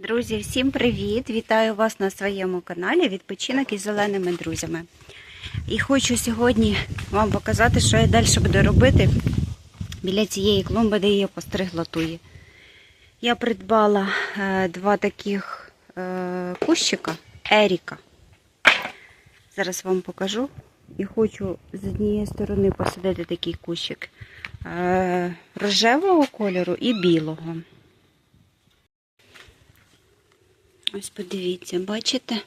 Друзі, всім привіт! Вітаю вас на своєму каналі Відпочинок із зеленими друзями. І хочу сьогодні вам показати, що я далі буду робити біля цієї клумби, де я постригла туї. Я придбала е, два таких е, кущика Еріка. Зараз вам покажу. І хочу з однієї сторони посадити такий кущик е, рожевого кольору і білого. Ось подивіться, бачите?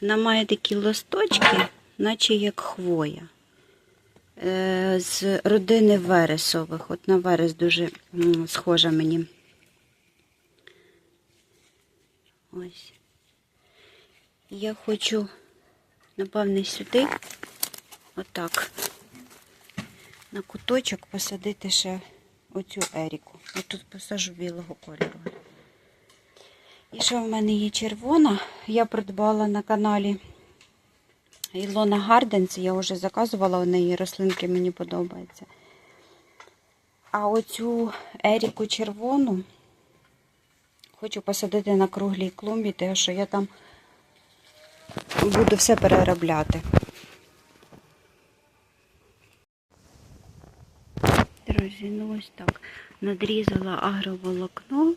Вона має такі листочки, наче як хвоя. Е, З родини вересових. От на верес дуже схожа мені. Ось. Я хочу, напевне, сюди, отак, на куточок посадити ще оцю еріку. Отут посажу білого кольору. І ще в мене є червона. Я придбала на каналі Ілона Гарденс. Я вже заказувала у неї рослинки, мені подобаються. А оцю Еріку червону хочу посадити на круглій клумбі, тому що я там буду все переробляти. Друзі, ну ось так. Надрізала агроволокно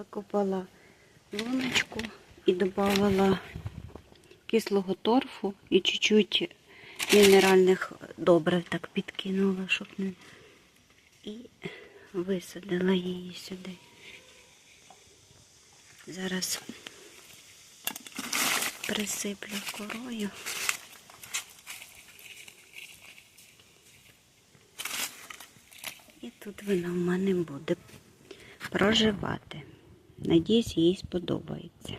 викопала луночку і додавала кислого торфу і чуть-чуть мінеральних добрив так підкинула, щоб не. І висадила її сюди. Зараз присиплю корою. І тут вона в мене буде проживати. Надіюсь, їй сподобається.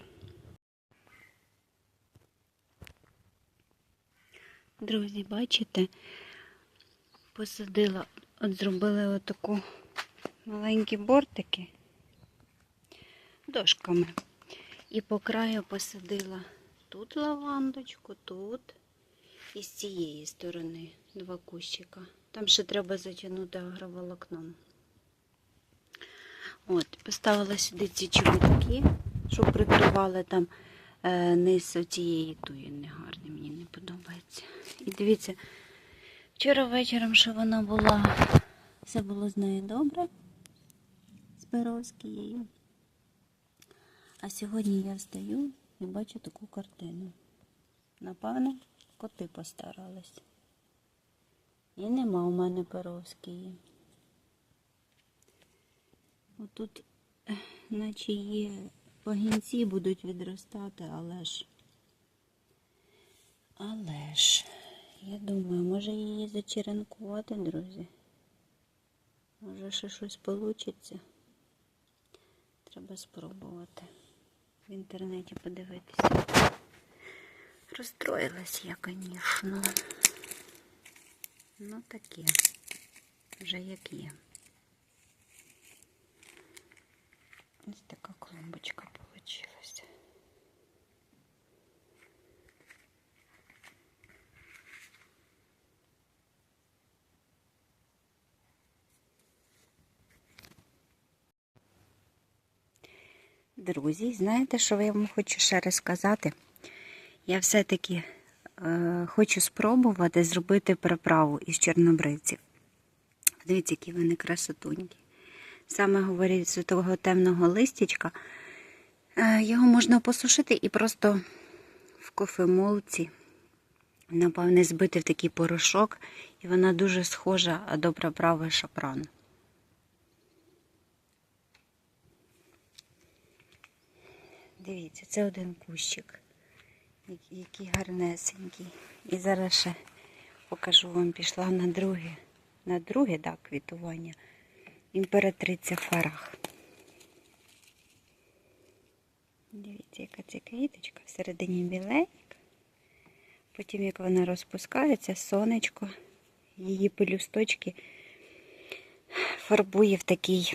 Друзі, бачите, посадила, от зробили отаку маленькі бортики дошками. І по краю посадила тут лавандочку, тут і з цієї сторони два кущика. Там ще треба затягнути агроволокном. Поставила сюди ці чобітки, щоб прикривали там е, низ цієї туї негарне, мені не подобається. І дивіться, вчора вечором, що вона була, все було з нею добре, з Перовськією. А сьогодні я встаю і бачу таку картину. Напевно, коти постарались. І нема у мене Перовської. Отут, наче є пагінці будуть відростати, але ж. Але ж, я думаю, може її зачеренкувати, друзі. Може ще щось вийде. Треба спробувати в інтернеті подивитися. Розстроїлась я, звісно. Ну таке. Вже як є. Ось така клумбочка получилась. Друзі, знаєте, що я вам хочу ще розказати? Я все-таки е, хочу спробувати зробити приправу із чорнобривців. Дивіться, які вони красотунькі. Саме говорять з того темного листячка. Е, Його можна посушити і просто в кофемолці, напевне, збити в такий порошок, і вона дуже схожа до приправи шапран. Дивіться, це один кущик, який гарнесенький. І зараз ще покажу вам, пішла на друге, на друге да, квітування. Імператриця Фарах. Дивіться, яка ця квіточка всередині біленька. Потім, як вона розпускається, сонечко, її пелюсточки фарбує в такий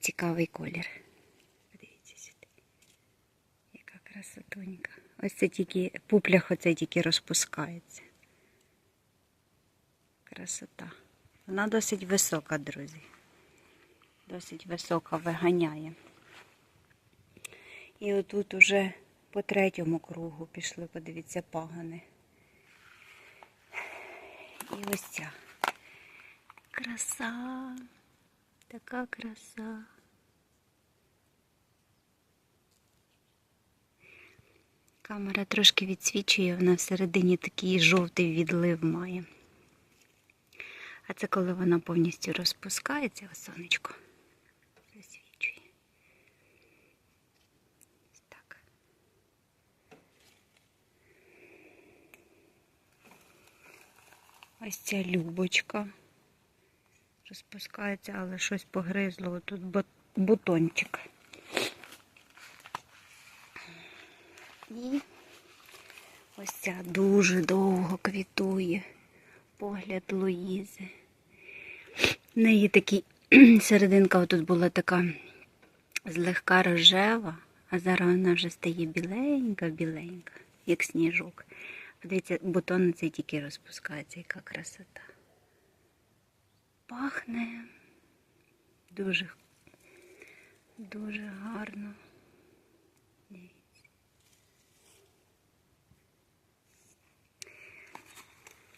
цікавий колір. Подивіться сюди. Яка красотонька. Ось це тільки, пуплях оце тільки розпускається. Красота. Вона досить висока, друзі. Досить висока виганяє. І отут уже по третьому кругу пішли, подивіться, пагани. І ось ця краса, така краса. Камера трошки відсвічує, вона всередині такий жовтий відлив має. А це коли вона повністю розпускається, сонечко Ось ця любочка розпускається, але щось погризло. Тут бутончик. І ось ця дуже довго квітує погляд Луїзи. В неї такий серединка отут була така злегка рожева, а зараз вона вже стає біленька-біленька, як сніжок. Подивіться, бутон цей тільки розпускається, яка красота. Пахне дуже, дуже гарно. Дивіться.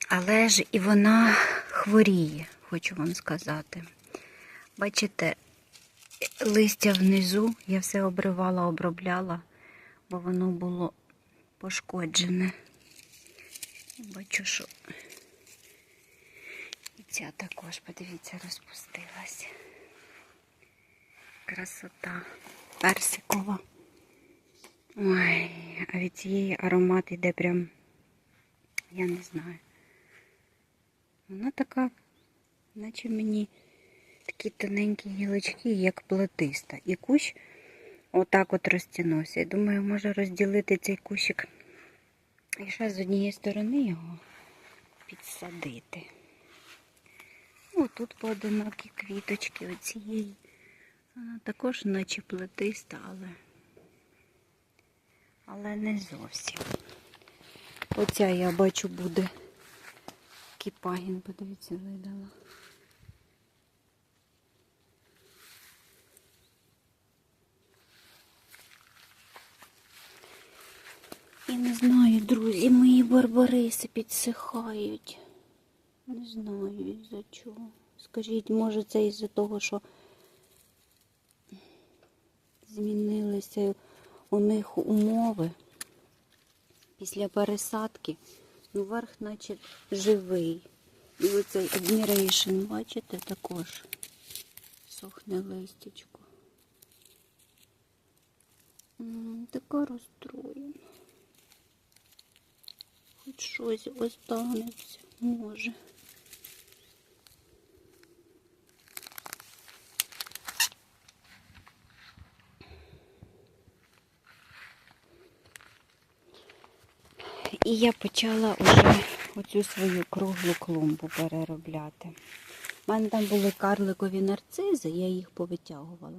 Але ж і вона хворіє, хочу вам сказати. Бачите, листя внизу я все обривала, обробляла, бо воно було пошкоджене. Бачу, що ця також, подивіться, розпустилась. Красота персикова. Ой, а від цієї аромат іде прям, я не знаю. Вона така, наче мені такі тоненькі гілочки, як плетиста. І кущ отак от розтягнувся. Я думаю, може розділити цей кущик і ще з однієї сторони його підсадити. О, тут поодинокі квіточки оцієї. Також наче плетиста, але, але не зовсім. Оця я бачу буде пагін, подивіться, видала. Я не знаю, друзі, мої барбариси підсихають. Не знаю із-за чого. Скажіть, може це із-за того, що змінилися у них умови після пересадки. Ну, верх, наче живий. І оцей Admiration, бачите, також сохне листячко. Така розстроєна. Хоч щось останеться, може. І я почала вже оцю свою круглу клумбу переробляти. У мене там були карликові нарцизи, я їх повитягувала.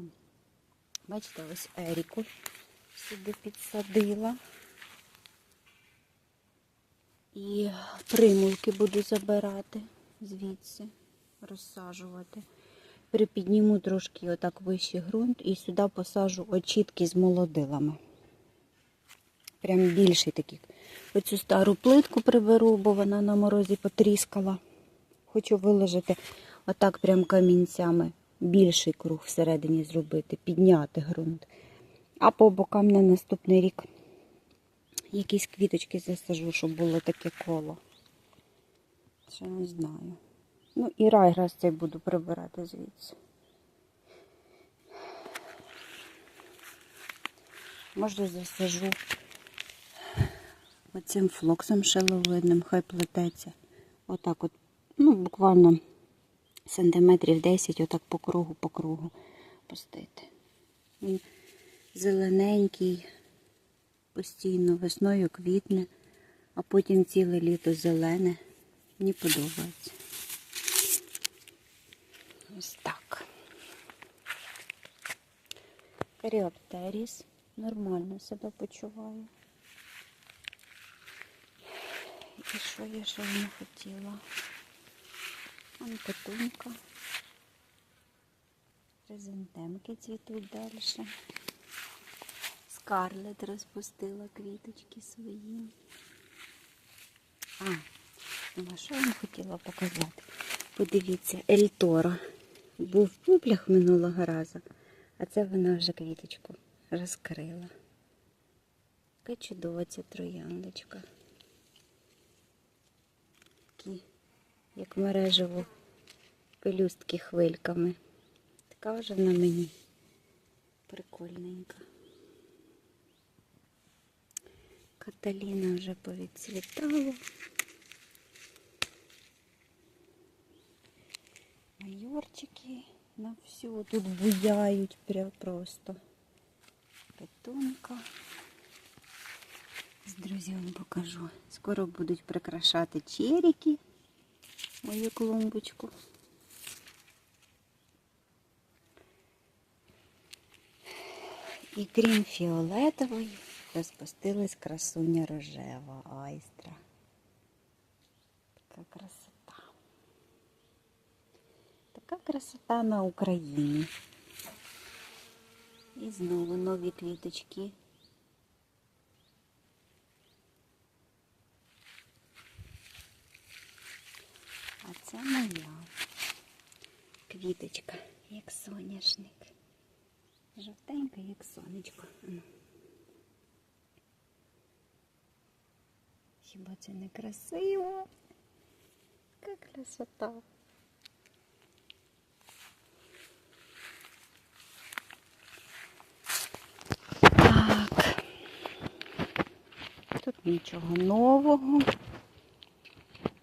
Бачите, ось Еріку сюди підсадила. І примулки буду забирати звідси, розсаджувати. Припідніму трошки отак вищий ґрунт і сюди посажу очітки з молодилами. Прям більший такий. Оцю стару плитку приберу, бо вона на морозі потріскала. Хочу виложити отак прям камінцями. Більший круг всередині зробити, підняти ґрунт. А по бокам на наступний рік якісь квіточки засажу, щоб було таке коло. Ще не знаю. Ну і райграс цей буду прибирати звідси. Може засажу оцим флоксом шеловидним, хай плететься. Отак от, ну, буквально сантиметрів 10, отак по кругу, по кругу пустити. Він зелененький, постійно весною квітне, а потім ціле літо зелене. Мені подобається. Ось так. Каріоптеріс нормально себе почуває. І що я ще не хотіла? Анкетунька. Хризантемки цвітуть далі. Скарлет розпустила квіточки свої. А, ну що я вам хотіла показати? Подивіться, Ельторо. Був в публях минулого разу, а це вона вже квіточку розкрила. Яка чудова ця трояндочка. Такі, як мережево, пелюстки хвильками. Така вже вона мені прикольненька. Каталіна вже повідцвітала. Майорчики на всю тут буяють прям просто. Петунка. З друзям покажу. Скоро будуть прикрашати черіки мою клумбочку. І крім фіолетової, Розпустилась красуня рожева айстра. Така красота. Така красота на Україні. І знову нові квіточки. А це моя квіточка, як соняшник. Жовтенька, як сонечко. Хіба це не красиво? Яка красота. Так. Тут нічого нового.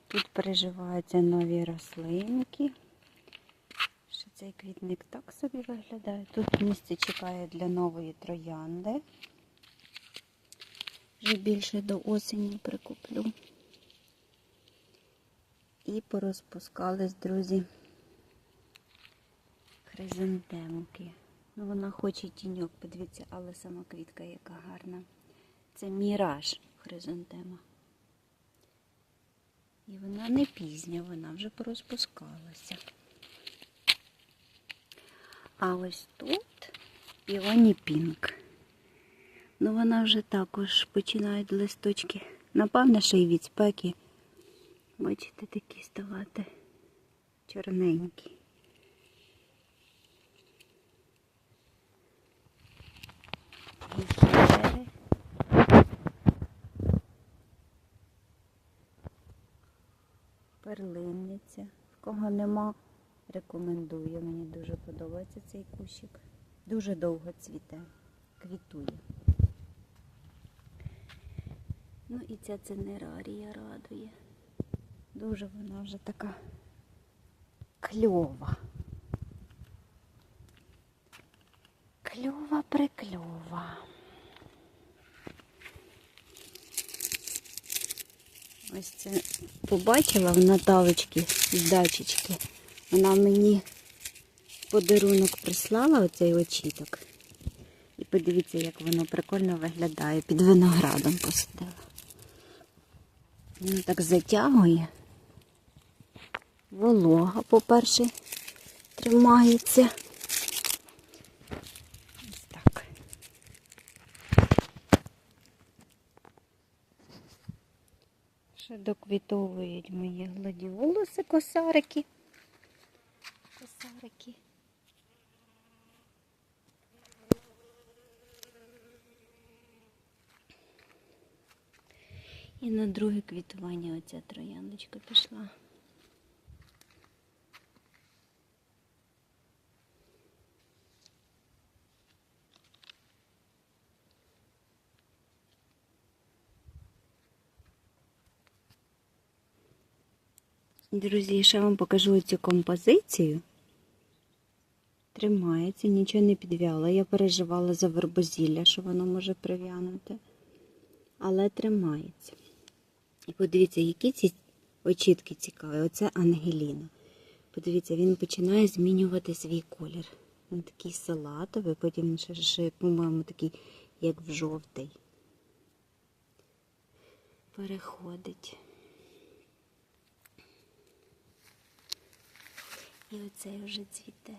Тут переживаються нові рослинки. Ще цей квітник так собі виглядає. Тут місце чекає для нової троянди. Вже більше до осені прикуплю. І порозпускались, друзі, хризантемки. Ну, вона хоче тіньок, подивіться, але сама квітка яка гарна. Це міраж хризантема. І вона не пізня, вона вже порозпускалася. А ось тут піоні пінк. Ну вона вже також починають листочки. Напевно, ще й від спеки. Бачите, такі ставати чорненькі. Перлинниця. В кого нема, рекомендую. Мені дуже подобається цей кущик. Дуже довго цвіте, квітує. Ну і ця цинерарія радує. Дуже вона вже така кльова. Кльова прикльова. Ось це побачила в Наталочки з дачечки. Вона мені подарунок прислала оцей очіток. І подивіться, як воно прикольно виглядає. Під виноградом посадила. Воно так затягує. Волога, по-перше, тримається. Ось так. Ще доквітовують мої гладіолуси, косарики. Косарики. І на друге квітування оця трояндочка пішла. Друзі, ще вам покажу цю композицію. Тримається, нічого не підв'яло. Я переживала за вербозілля, що воно може прив'янути. Але тримається. І подивіться, які ці очітки цікаві. Оце Ангеліна. Подивіться, він починає змінювати свій колір. Він такий салатовий, потім ще, ще по-моєму, такий, як в жовтий. Переходить. І оцей вже цвіте.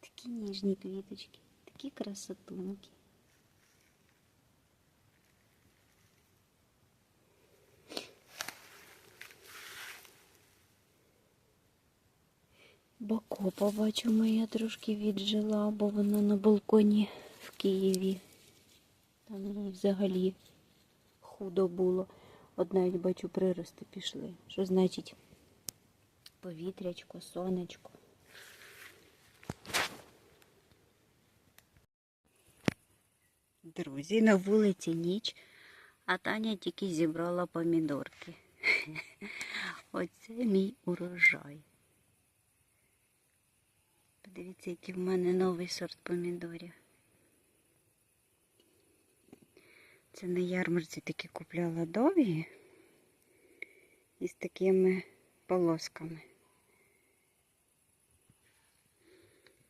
Такі ніжні квіточки, Такі красотунки. Бакопа, бачу, моя трошки віджила, бо вона на балконі в Києві. Там взагалі худо було. От навіть бачу, прирости пішли. Що значить повітрячко, сонечко. Друзі, на вулиці ніч, а Таня тільки зібрала помідорки. Оце мій урожай. Подивіться, який в мене новий сорт помідорів. Це на ярмарці такі купляла довгі із такими полосками.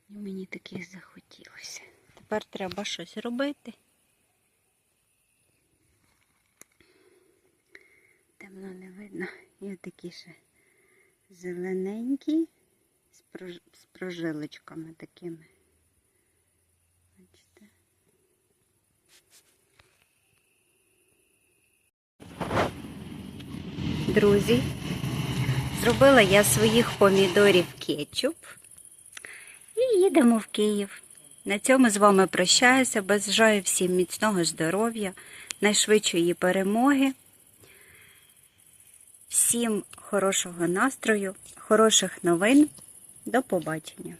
І мені таких захотілося. Тепер треба щось робити. Темно не видно. І такі ще зелененькі з. З прожилочками такими. Бачите? Друзі, зробила я своїх помідорів кетчуп і їдемо в Київ. На цьому з вами прощаюся. Бажаю всім міцного здоров'я, найшвидшої перемоги. Всім хорошого настрою, хороших новин. До побачення!